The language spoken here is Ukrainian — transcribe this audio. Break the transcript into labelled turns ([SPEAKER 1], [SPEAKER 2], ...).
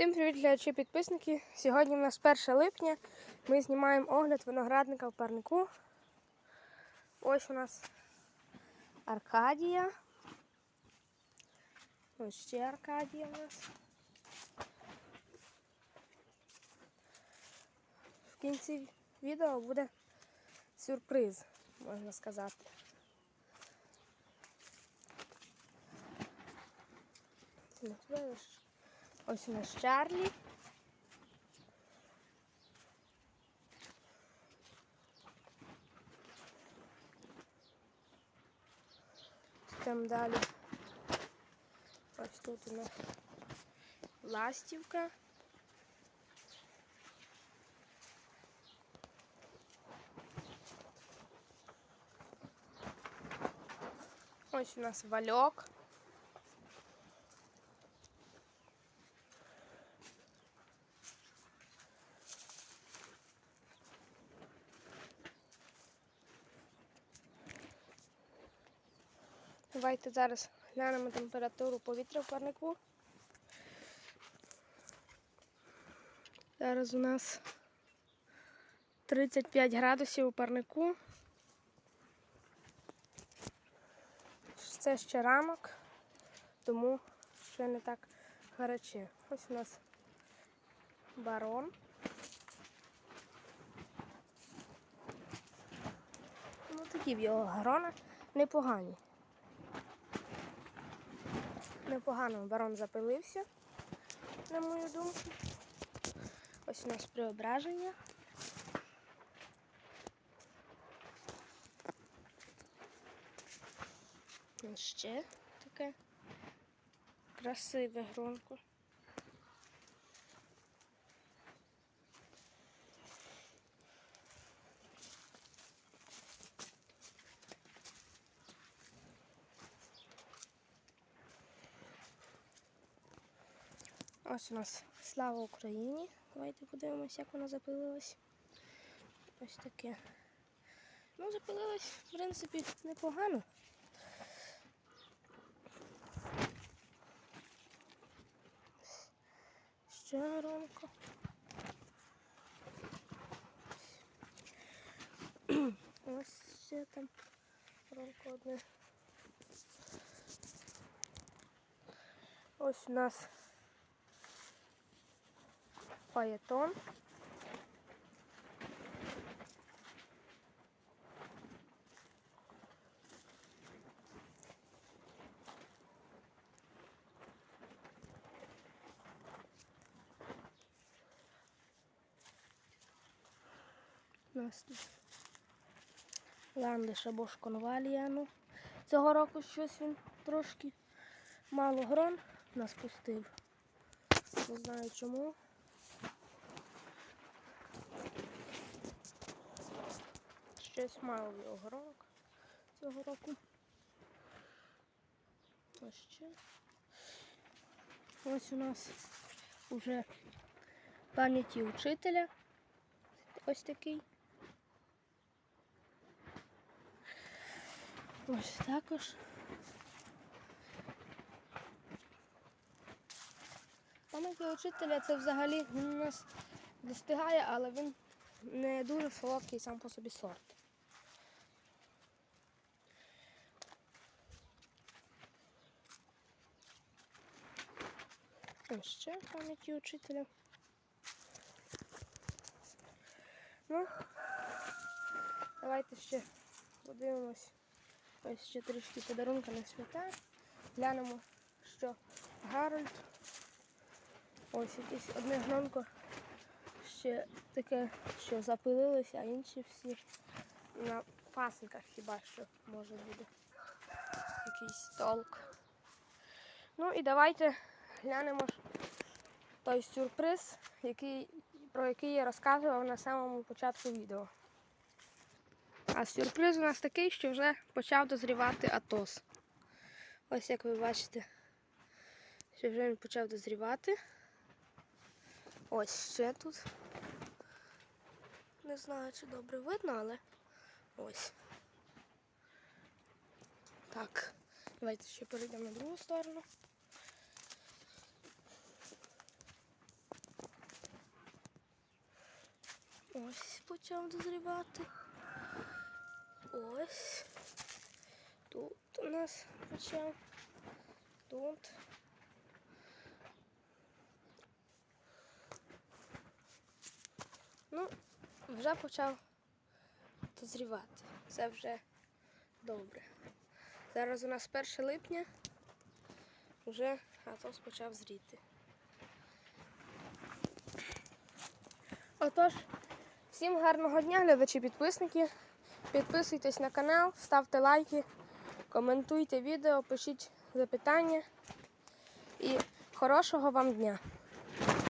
[SPEAKER 1] Всім привіт, глядачі підписники. Сьогодні у нас 1 липня. Ми знімаємо огляд виноградника в парнику. Ось у нас Аркадія. Ось ще Аркадія у нас. В кінці відео буде сюрприз, можна сказати. Це не туди лише. Ось у нас Чарлі. Там далі. Ось тут у нас ластівка. Ось у нас вальок. Давайте зараз глянемо температуру повітря в парнику. Зараз у нас 35 градусів у парнику. Це ще ранок, тому ще не так гаряче. Ось у нас барон. Ну, такі в його грона непогані. Непогано барон запилився, на мою думку. Ось у нас преображення. Ще таке красиве гронко. Ось у нас слава Україні. Давайте подивимося, як вона запилилась. Ось таке. Ну, запилилась, в принципі, непогано. Ще ранко. Ось ще там ранко одне. Ось у нас фаєтон. Нас тут ландиш або шконвалія. Ну, цього року щось він трошки мало грон нас пустив. Не знаю чому. Щось мало в його гронок цього року. Ось ще. Ось у нас уже пам'яті учителя. Ось такий. Ось також. Пам'яті учителя це взагалі у нас достигає, але він не дуже солодкий сам по собі сорт. Ось ще пам'яті учителя. Ну, давайте ще подивимось. Ось ще трішки подарунка на свята. Глянемо, що Гарольд. Ось якесь одне гномко ще таке, що запилилося, а інші всі на пасинках хіба що може буде якийсь толк. Ну і давайте глянемо той сюрприз, який, про який я розказував на самому початку відео. А сюрприз у нас такий, що вже почав дозрівати атос. Ось як ви бачите, що вже він почав дозрівати. Ось ще тут. Не знаю, чи добре видно, але ось. Так, давайте ще перейдемо на другу сторону. Ось почав дозрівати. Ось. Тут у нас почав. Тут. Ну, вже почав дозрівати. Це вже добре. Зараз у нас 1 липня. Вже атос почав зріти. Отож, всім гарного дня, глядачі підписники. Підписуйтесь на канал, ставте лайки, коментуйте відео, пишіть запитання і хорошого вам дня.